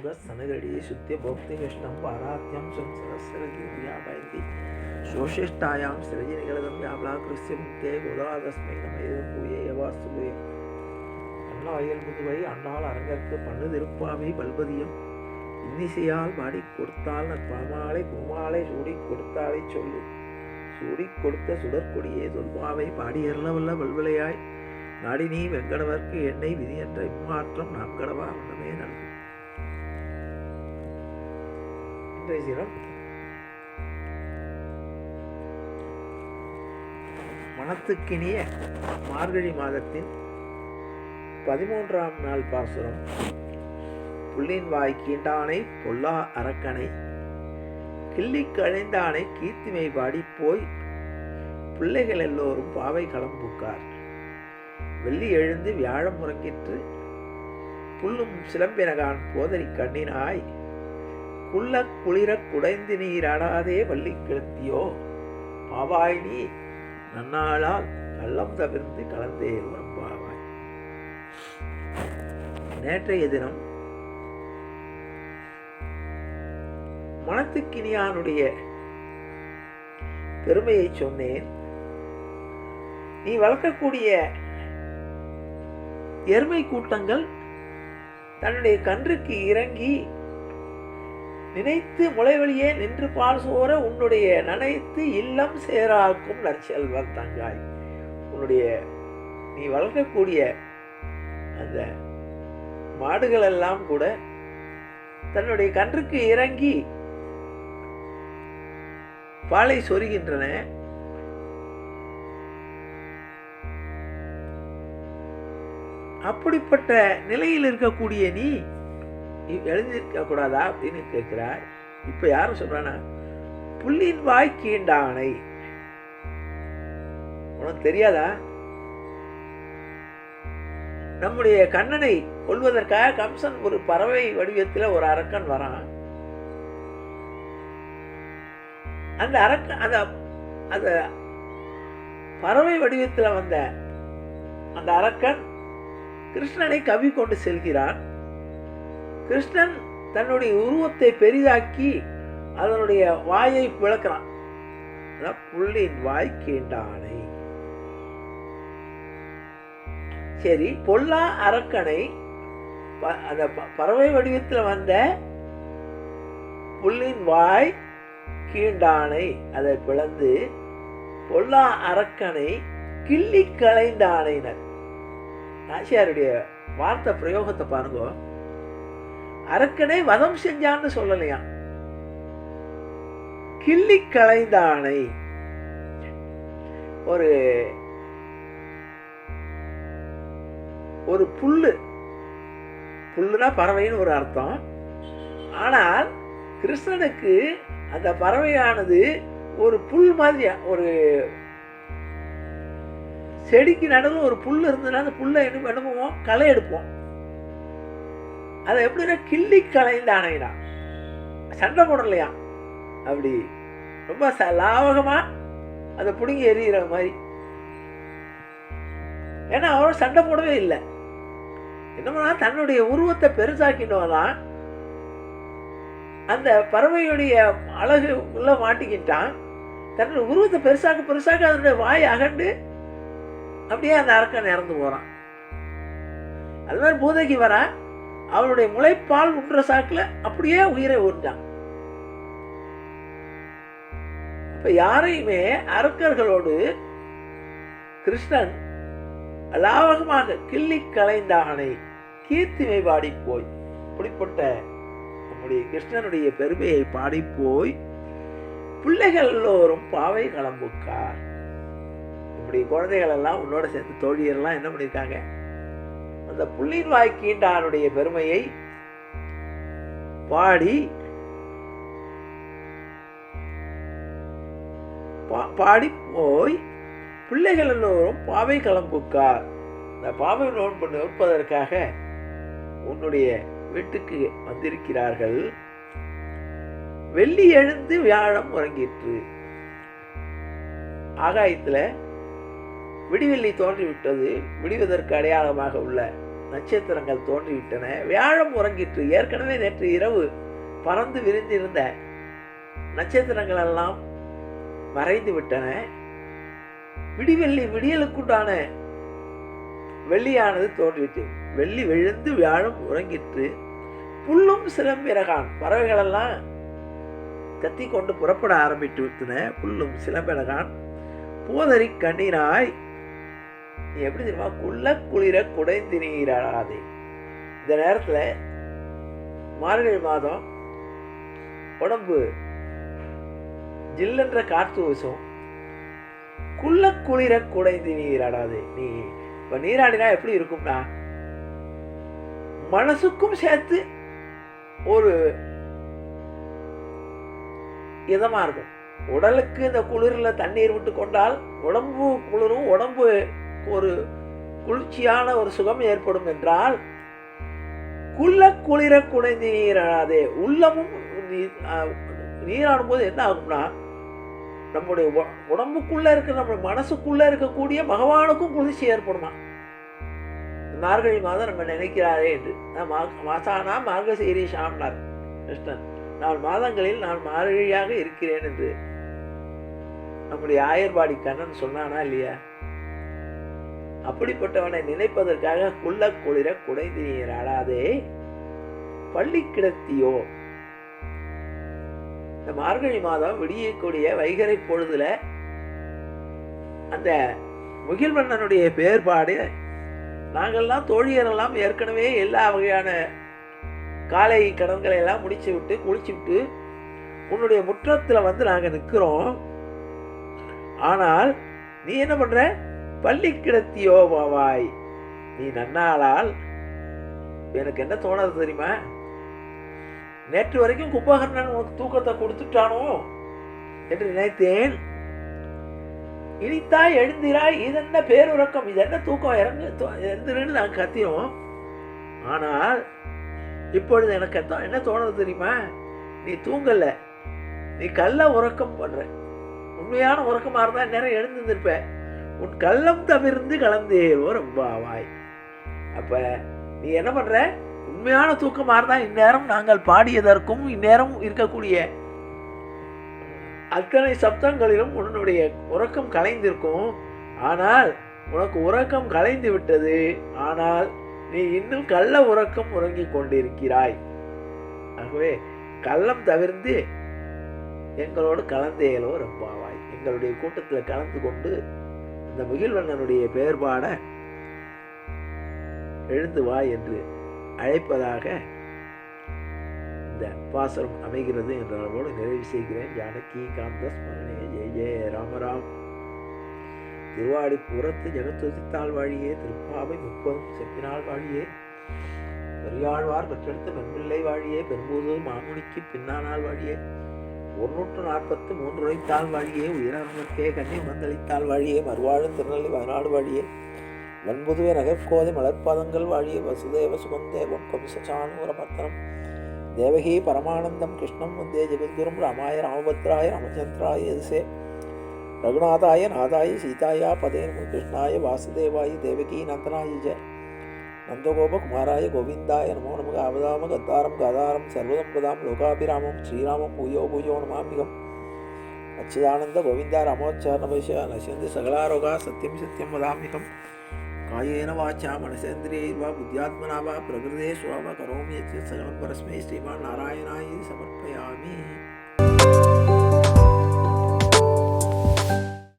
துங்க சனகடி சுத்திய போக்தி கிருஷ்ணம் பாராத்யம் சும் சரஸ்வதி வியாபயந்தி சோஷிஷ்டாயாம் சிரஜி நிகழதம் யாப்லா கிருஷ்ய முக்தே பூயே அண்ணா வயல் புதுவை அண்ணால் அரங்கற்கு பண்ணு திருப்பாவை பல்பதியம்। இன்னிசையால் பாடி கொடுத்தால் நற்பாமாலை குமாலை சூடி கொடுத்தாலை சொல்லு. சூடி கொடுத்த சுடற்கொடியே சொல்வாவை பாடியர்லவல்ல வல்விளையாய். நாடி நீ வெங்கடவர்க்கு எண்ணெய் விதி என்ற இம்மாற்றம் நாம் கடவா வண்ணமே நல்கும். இன்றைய தினம் மனத்துக்கினிய மார்கழி மாதத்தின் பதிமூன்றாம் நாள் பாசுரம். புள்ளின் வாய் கீண்டானை பொல்லா அரக்கனை கிள்ளி கழிந்தானை கீர்த்திமை பாடி போய் பிள்ளைகள் எல்லோரும் பாவை களம்புக்கார் வெள்ளி எழுந்து வியாழம் முறங்கிற்று புல்லும் சிலம்பினகான் போதறி கண்ணினாய். குள்ள குளிர குடைந்து நீராடாதே வள்ளி கிழத்தியோ பாவாய் நீ நன்னாளால் கள்ளம் தவிர்த்து கலந்தே பாவாய். நேற்றைய தினம் மனத்துக்கினியானுடைய பெருமையை சொன்னேன். நீ வளர்க்கக்கூடிய எருமை கூட்டங்கள் தன்னுடைய கன்றுக்கு இறங்கி நினைத்து முளைவழியே நின்று பால் சோர உன்னுடைய நனைத்து இல்லம் சேராக்கும் நற்செல்வன் தங்காய். உன்னுடைய நீ வளர்க்கக்கூடிய அந்த மாடுகள் எல்லாம் கூட தன்னுடைய கன்றுக்கு இறங்கி பாலை சொருகின்றன. அப்படிப்பட்ட நிலையில் இருக்கக்கூடிய நீ எழுந்திருக்க கூடாதா அப்படின்னு கேட்கிறாய். இப்ப யாரும் சொல்றானா? புள்ளின் வாய் கீண்டானை உனக்கு தெரியாதா? நம்முடைய கண்ணனை கொள்வதற்காக கம்சன் ஒரு பறவை வடிவத்தில் ஒரு அரக்கன் வரான். அந்த அரக்க அந்த அந்த பறவை வடிவத்தில் வந்த அந்த அரக்கன் கிருஷ்ணனை கவி கொண்டு செல்கிறான். கிருஷ்ணன் தன்னுடைய உருவத்தை பெரிதாக்கி அதனுடைய வாயை பிளக்கிறான். புள்ளின் வாய் கேண்டானை. சரி பொல்லா அரக்கனை அந்த பறவை வடிவத்தில் வந்த புல்லின் வாய் கீண்டானை. அதை பிளந்து பொல்லா அரக்கனை கிள்ளி களைந்தானை. நாச்சியாருடைய வார்த்தை பிரயோகத்தை பாருங்க. அரக்கனை வதம் செஞ்சான்னு சொல்லலையா? கிள்ளி களைந்தானை. ஒரு ஒரு புல்லு. புல்லுனா பறவைன்னு ஒரு அர்த்தம். ஆனால் கிருஷ்ணனுக்கு அந்த பறவையானது ஒரு புல் மாதிரியா ஒரு செடிக்கு நடுவில் ஒரு புல் இருந்ததுன்னா அந்த புல்லை என்ன பண்ணுவோம்? களை எடுப்போம். அதை எப்படின்னா கிள்ளி களைந்தானேனா சண்டை போடலையா? அப்படி. ரொம்ப லாவகமா அதை பிடுங்கி எறிகிற மாதிரி. ஏன்னா அவரும் சண்டை போடவே இல்லை. என்ன தன்னுடைய உருவத்தை பெருசாக்கினோதான் அந்த பறவையுடைய அழகு உள்ள மாட்டிக்கிட்டான். தன்னுடைய உருவத்தை பெருசாக்க பெருசாக்க அதனுடைய வாய் அகண்டு அப்படியே அந்த அரக்கன் இறந்து போகிறான் அது மாதிரி பூதைக்கு வரான் அவனுடைய முளைப்பால் உன்ற சாக்கில் அப்படியே உயிரை உறிஞ்சான் இப்போ யாரையுமே அரக்கர்களோடு கிருஷ்ணன் லாவகமாக கிள்ளி கலைந்தானை கீர்த்திமை பாடி போய் இப்படிப்பட்ட நம்முடைய கிருஷ்ணனுடைய பெருமையை பாடி போய் பிள்ளைகள் எல்லோரும் பாவை கிளம்புக்கார் நம்முடைய குழந்தைகள் எல்லாம் உன்னோட சேர்ந்து தோழியரெல்லாம் என்ன பண்ணியிருக்காங்க அந்த புள்ளிர்வாய் கீண்டானுடைய பெருமையை பாடி பாடி போய் பிள்ளைகள் எல்லோரும் பாவை கிளம்புக்கார் இந்த பாவை நோன்பு நிற்பதற்காக உன்னுடைய வீட்டுக்கு வந்திருக்கிறார்கள். வெள்ளி எழுந்து வியாழம் உறங்கிற்று. ஆகாயத்தில் விடிவெள்ளி தோன்றிவிட்டது. விடுவதற்கு அடையாளமாக உள்ள நட்சத்திரங்கள் தோன்றிவிட்டன. வியாழம் உறங்கிற்று. ஏற்கனவே நேற்று இரவு பறந்து விரிந்திருந்த நட்சத்திரங்கள் எல்லாம் மறைந்து விட்டன. விடிவெள்ளி விடியலுக்குண்டான வெள்ளியானது தோன்றிற்று. வெள்ளி விழுந்து வியாழம் உறங்கிற்று. புல்லும் சிலம்பிறகான். பறவைகளெல்லாம் கத்தி கொண்டு புறப்பட ஆரம்பித்து விட்டன. புல்லும் சிலம்பிரகான் போதறி கண்ணீராய் நீ எப்படி தெரியுமா? குள்ள குளிர குடைந்து நீராடாதே இந்த நேரத்தில் மார்கழி மாதம் உடம்பு ஜில்லுன்ற காற்று வீசும். குள்ள குளிர குடைந்து நீராடாதே நீ. இப்போ நீராடினா எப்படி இருக்கும்னா மனசுக்கும் சேர்த்து ஒரு இதமாக இருக்கும். உடலுக்கு இந்த குளிரில் தண்ணீர் விட்டு கொண்டால் உடம்பு குளிரும் உடம்பு ஒரு குளிர்ச்சியான ஒரு சுகம் ஏற்படும் என்றால் குள்ள குளிர குடைந்து நீராடாதே உள்ளமும் நீராடும் போது என்ன ஆகும்னா நம்முடைய உ- உடம்புக்குள்ள இருக்க நம்ம மனசுக்குள்ள இருக்கக்கூடிய பகவானுக்கும் குளிர்ச்சி ஏற்படுமா? மார்கழி மாதம் நம்ம நினைக்கிறாரே என்று. மா- மாசானா மார்கசீரி ஷாம்னார் கிருஷ்ணன். நான் மாதங்களில் நான் மார்கழியாக இருக்கிறேன் என்று. நம்முடைய ஆயர்பாடி கண்ணன் சொன்னானா இல்லையா? அப்படிப்பட்டவனை நினைப்பதற்காக குள்ள குளிர குடைந்து நீர் அழாதே பள்ளி கிடத்தியோ? இந்த மார்கழி மாதம் விடியக்கூடிய வைகரை பொழுதுல அந்த முகில்வண்ணனுடைய பேர்பாடு நாங்கள்லாம் தோழியரெல்லாம் ஏற்கனவே எல்லா வகையான காலை கடன்களை எல்லாம் முடிச்சு விட்டு குளிச்சு விட்டு உன்னுடைய முற்றத்தில் வந்து நாங்கள் நிற்கிறோம் ஆனால் நீ என்ன பண்ணுற பள்ளி கிடத்தியோ பாவாய். நீ நன்னாளால் எனக்கு என்ன தோணாது தெரியுமா? நேற்று வரைக்கும் கும்பகர்ணன் உனக்கு தூக்கத்தை கொடுத்துட்டானோ என்று நினைத்தேன். இனித்தாய் எழுந்திராய் இது என்ன பேருறக்கம்? இது என்ன தூக்கம்? இறங்கு தூ- எழுந்திருன்னு நாங்கள் கத்தினோம். ஆனால் இப்பொழுது எனக்கு என்ன தோணுது தெரியுமா? நீ தூங்கல. நீ கல்ல உறக்கம் பண்ற. உண்மையான உறக்கமாக இருந்தால் நேரம் எழுந்திருந்திருப்பேன் உன் கள்ளம் தவிர்ந்து ரொம்ப வாய் அப்ப நீ என்ன பண்ற? உண்மையான தூக்கமாக இருந்தால் இந்நேரம் நாங்கள் பாடியதற்கும் இந்நேரம் இருக்கக்கூடிய அத்தனை சப்தங்களிலும் உன்னுடைய உறக்கம் கலைந்திருக்கும். ஆனால் உனக்கு உறக்கம் கலைந்து விட்டது. ஆனால் நீ இன்னும் கள்ள உறக்கம் உறங்கிக் கொண்டிருக்கிறாய். ஆகவே கள்ளம் தவிர்த்து எங்களோடு கலந்தேலோ ரொம்பாவாய் எங்களுடைய கூட்டத்தில் கலந்து கொண்டு இந்த முகில்வண்ணனுடைய பெயர்பாட எழுந்து வா என்று அழைப்பதாக இந்த பாசனம் அமைகிறது என்ற அளவோடு நிறைவு செய்கிறேன். ஜானகி காந்த ஸ்மரணே ஜெய ஜெய ராமராம் திருவாடி புறத்து ஜெகத்துதித்தாள் வாழியே திருப்பாவை முப்பதும் செப்பினாள் வாழியே. பெரியாழ்வார் பெற்றெடுத்த பெண்பிள்ளை வாழியே பெரும்பூதூர் மாமுனிக்கு பின்னானால் வாழியே. ஒன்னூற்று நாற்பத்து மூன்று உழைத்தால் வழியே உயிரமர்க்கே கண்ணி மந்தளித்தாள் வழியே மறுவாழ் திருநெல்லை வயநாடு வழியே. வன்புதுவே நகர்கோதை மலர்பாதங்கள் வாழிய வசுதேவ சுகந்தேவம் கம்சசானூரமர்த்தனம் தேவகி பரமானந்தம் கிருஷ்ணம் வந்தே ஜெகத்குரும் ராமாய ராமபத்ராய ராமச்சந்திராய எதுசே. ரகுநாதாய நாதாய சீதாயா பதே கிருஷ்ணாய வாசுதேவாய தேவகி நந்தனாய ஜ. నందగోప కుమారాయ గోవిందాయ నమో నమ అవధామ గద్దారం గదారం సర్వదం పదాం లోకాభిరామం శ్రీరామం భూయో భూయో నమామిగం అచ్యుదానంద గోవింద రామోచ్చారణ వైశ్య నశ్యంతి సకలారోగ సత్యం సత్యం వదామికం కాయేన వాచ మనసేంద్రియైర్వా బుద్ధ్యాత్మనా వా ప్రకృతేష్వా వా కరోమి యత్ సకలం పరస్మై శ్రీమాన్ నారాయణాయ సమర్పయామి